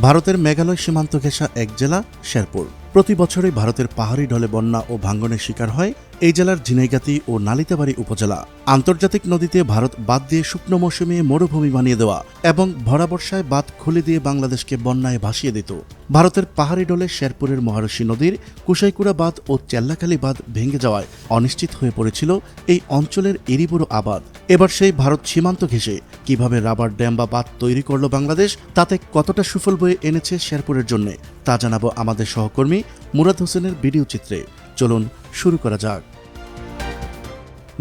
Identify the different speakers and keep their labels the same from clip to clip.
Speaker 1: ভারতের মেঘালয় সীমান্ত ঘেঁষা এক জেলা শেরপুর। প্রতি বছরই ভারতের পাহাড়ি ঢলে বন্যা ও ভাঙ্গনের শিকার হয় এই জেলার ঝিনাইগাতি ও নালিতাবাড়ি উপজেলা। আন্তর্জাতিক নদীতে ভারত বাদ দিয়ে শুকনো মৌসুমে মরুভূমি বানিয়ে দেওয়া এবং ভরা বর্ষায় বাঁধ খুলে দিয়ে বাংলাদেশকে বন্যায় ভাসিয়ে দিত। ভারতের পাহাড়ি ডলে শেরপুরের মহারশী নদীর কুশাইকুড়া বাঁধ ও চেল্লাখালী বাঁধ ভেঙে যাওয়ায় অনিশ্চিত হয়ে পড়েছিল এই অঞ্চলের এরিবুড়ো আবাদ। এবার সেই ভারত সীমান্ত ঘেঁষে কীভাবে রাবার ড্যাম বা বাঁধ তৈরি করল বাংলাদেশ, তাতে কতটা সুফল বয়ে এনেছে শেরপুরের জন্য, তা জানাব আমাদের সহকর্মী মুরাদ হোসেনের ভিডিও চিত্রে। চলুন শুরু করা যাক।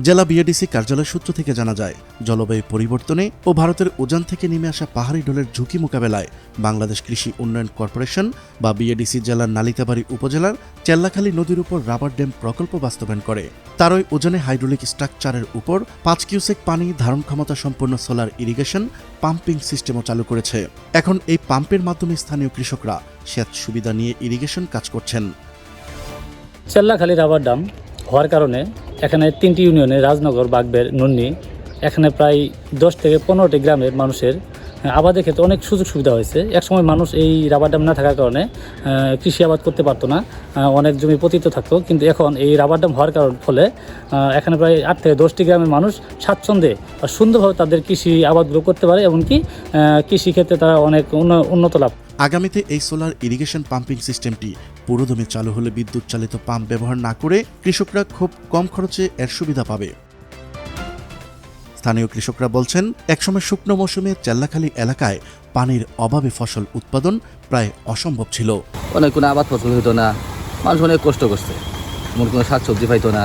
Speaker 1: জেলা বিএডিসি কার্যালয় সূত্র থেকে জানা যায়, জলবায়ু পরিবর্তনে ও ভারতের উজান থেকে নেমে আসা পাহাড়ি ঢলের ঝুঁকি মোকাবেলায় বাংলাদেশ কৃষি উন্নয়ন কর্পোরেশন বা বিএডিসি জেলার নালিতাবাড়ি উপজেলার চেল্লাখালী নদীর উপর রাবার ড্যাম প্রকল্প বাস্তবায়ন করে। তারই ওজনে হাইড্রোলিক স্ট্রাকচারের উপর পাঁচ কিউসেক পানি, ধারণ ক্ষমতা সম্পন্ন সোলার ইরিগেশন, পাম্পিং সিস্টেমও চালু করেছে। এখন এই পাম্পের মাধ্যমে স্থানীয় কৃষকরা সেচ সুবিধা নিয়ে ইরিগেশন কাজ করছেন।
Speaker 2: চেল্লাখালী রাবার ডাম হওয়ার কারণে এখানে তিনটি ইউনিয়নে রাজনগর, বাগবের, নন্নি, এখানে প্রায় দশ থেকে পনেরোটি গ্রামের মানুষের আবাদের ক্ষেত্রে অনেক সুযোগ সুবিধা হয়েছে। একসময় মানুষ এই রাবার ড্যাম না থাকার কারণে কৃষি আবাদ করতে পারতো না অনেক জমি পতিত থাকতো, কিন্তু এখন এই রাবার ড্যাম হওয়ার কারণ, ফলে এখানে প্রায় আট থেকে দশটি গ্রামের মানুষ স্বাচ্ছন্দ্যে সুন্দরভাবে তাদের কৃষি আবাদগুলো করতে পারে, এমনকি কৃষিক্ষেত্রে তারা অনেক উন্ন- উন্নত লাভ
Speaker 1: আগামীতে এই সোলার ইরিগেশন পাম্পিং সিস্টেমটি পুরোদমে চালু হলে বিদ্যুৎ চালিত পাম্প ব্যবহার না করে কৃষকরা খুব কম খরচে এর সুবিধা পাবে। স্থানীয় কৃষকরা বলছেন, একসময় শুকনো মৌসুমে চেল্লাখালী এলাকায় পানির অভাবে ফসল উৎপাদন প্রায় অসম্ভব ছিল।
Speaker 3: অনেক কোনো আবাদ ফসল হইতো না, মানুষ অনেক কষ্ট করছে এমন কোনো শাক সবজি পাইতো না।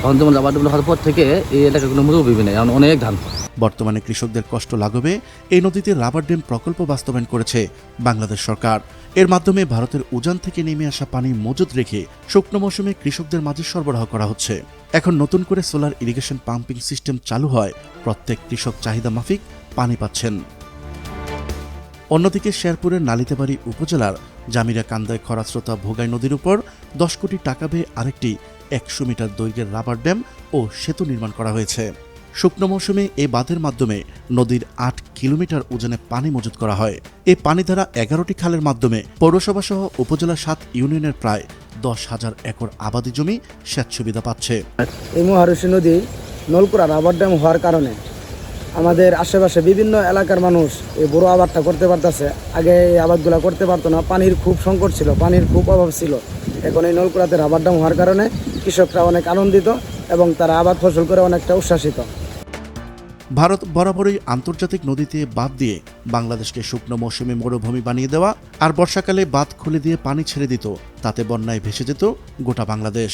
Speaker 3: তখন যেমন ডুবলো হওয়ার পর থেকে এই এলাকায় কোনো মরুভূমি নেই অনেক ধান হয়।
Speaker 1: বর্তমানে কৃষকদের কষ্ট লাঘবে, এই নদীতে রাবার ড্যাম প্রকল্প বাস্তবায়ন করেছে বাংলাদেশ সরকার। এর মাধ্যমে ভারতের উজান থেকে নেমে আসা পানি মজুদ রেখে শুকনো মৌসুমে কৃষকদের মাঝে সরবরাহ করা হচ্ছে। এখন নতুন করে সোলার ইরিগেশন পাম্পিং সিস্টেম চালু হয়, প্রত্যেক কৃষক চাহিদা মাফিক পানি পাচ্ছেন। অন্যদিকে শেরপুরের নালিতাবাড়ি উপজেলার জামিরা কান্দায় খরাস্রোতা ভোগাই নদীর উপর দশ কোটি টাকা ব্যয়ে আরেকটি একশো মিটার দৈর্ঘ্যের রাবার ড্যাম ও সেতু নির্মাণ করা হয়েছে। শুকনো মৌসুমে এই বাঁধের মাধ্যমে নদীর আট কিলোমিটার ওজনে পানি মজুত করা হয়। এই পানি দ্বারা এগারোটি খালের মাধ্যমে পৌরসভা সহ উপজেলার সাত ইউনিয়নের প্রায় দশ হাজার একর আবাদি জমি সেচ সুবিধা পাচ্ছে।
Speaker 4: এই মহারশী নদী নলকুড়া রাবার ড্যাম হওয়ার কারণে আমাদের আশেপাশে বিভিন্ন এলাকার মানুষ এই বড় আবাদটা করতে পারতেছে। আগে এই আবাদগুলো করতে পারতো না। পানির খুব সংকট ছিল, পানির খুব অভাব ছিল। এখন এই নলকুড়াতে রাবার ড্যাম হওয়ার কারণে কৃষকরা অনেক আনন্দিত এবং তারা আবাদ ফসল করে অনেকটা উচ্ছ্বাসিত।
Speaker 1: ভারত বরাবরই আন্তর্জাতিক নদীতে বাঁধ দিয়ে বাংলাদেশকে শুকনো মৌসুমে মরুভূমি বানিয়ে দেওয়া আর বর্ষাকালে বাঁধ খুলে দিয়ে পানি ছেড়ে দিত, তাতে বন্যায় ভেসে যেত গোটা বাংলাদেশ।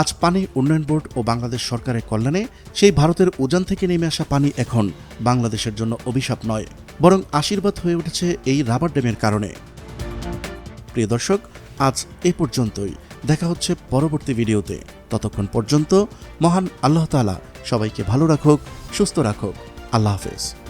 Speaker 1: আজ পানি উন্নয়ন বোর্ড ও বাংলাদেশ সরকারের কল্যাণে সেই ভারতের উজান থেকে নেমে আসা পানি এখন বাংলাদেশের জন্য অভিশাপ নয়, বরং আশীর্বাদ হয়ে উঠেছে এই রাবার ড্যামের কারণে। প্রিয় দর্শক, আজ এ পর্যন্তই। দেখা হচ্ছে পরবর্তী ভিডিওতে। ততক্ষণ পর্যন্ত মহান আল্লাহ তাআলা সবাইকে ভালো রাখুক সুস্থ রাখো আল্লাহ হাফেজ।